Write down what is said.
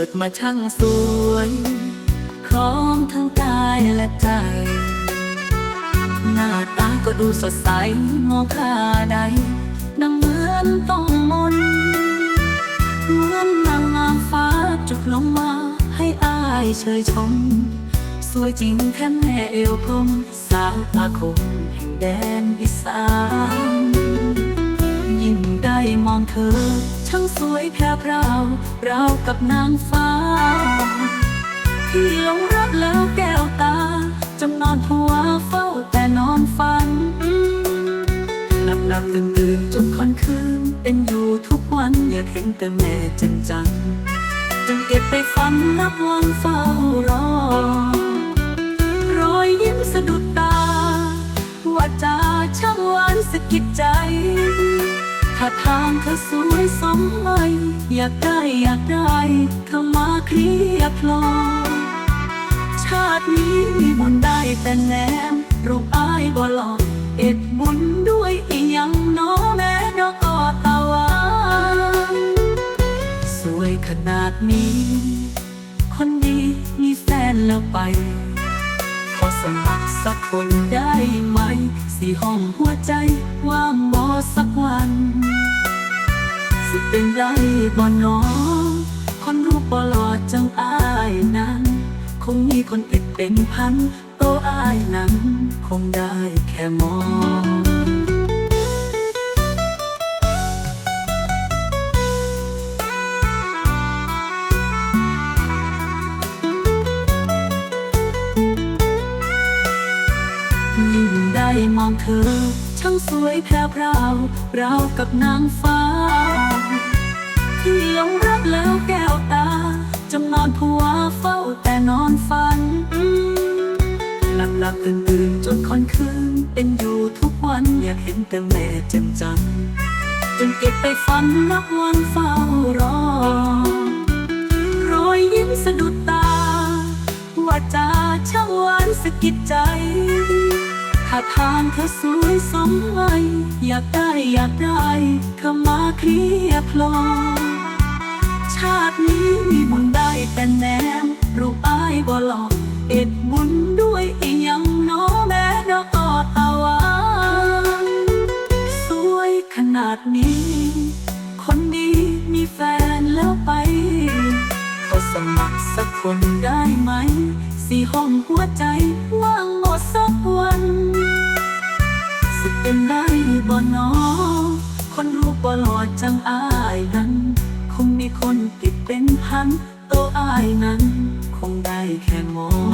เกิดมาช่างสวย พร้อมทั้งกายและใจ หน้าตาก็ดูสดใสมองข้าใดดังเหมือนต้องมนต์เหมือนนางงามฟ้าจุดลงมาให้อายเชยชม สวยจริงแค่แม่เอวพรมสาวตาคมแห่งแดนอีสานยิ่งได้มองเธอ ช่างสวยแพรวพราวรากับนางฟ้า ที่หลงรักแล้วแก้วตาจำนอนผัวเฝ้าแต่นอนฝันหลับหลับตื่นตื่นจนค่อนคืน เป็นอยู่ทุกวันอยากเห็นแต่แม่จันจังจนเก็บไปฝันนับวันเฝ้ารอ รอยยิ้มสะดุดตาว่าจาช่างหวานสะกิดใจ ถ้าทางเธอสวยสมวัยอยากได้อยากได้เธอมาเคลียร์พลอชาตินี้มีบุญได้แต่แนมรูปอายบ่หลอกเอ็ดบุญด้วยอีหยังน้อแม่ดอกกอตะวันสวยขนาดนี้ คนดีมีแฟนแล้วไป ขอสมัครสักคนได้ไหม สีห้องหัวใจว่างบ่สักวัน สิเป็นไรบ่หนอคนรูปบ่หลอดจังอายนั้น คงมีคนติดเป็นพันโตอายนั้น คงได้แค่มอง มองเธอ ช่างสวยแพรวพราวราวกับนางฟ้า ที่หลงรักแล้วแก้วตาจำนอนผัวเฝ้าแต่นอนฝันหลับหลับตื่นตื่นจนค่อนคืน เป็นอยู่ทุกวันอยากเห็นแต่แม่แจ่มจันจนเก็บไปฝันนับวันเฝ้ารอรอยยิ้มสะดุดตาว่าจาช่างหวานสะกิดใจ ถ้าทางเธอสวยสมวัยอยากได้อยากได้เธอมาเคลียร์พลอชาตินี้มีบุญได้แต่แนมรูปอายบ่หลอกเอ็ดบุญด้วยอีหยังน้อแม่ดอกกอตะวันสวยขนาดนี้ คนดีมีแฟนแล้วไปขอสมัครสักคนได้ไหมสีห้องหัวใจ นั้นคงได้แค่มอง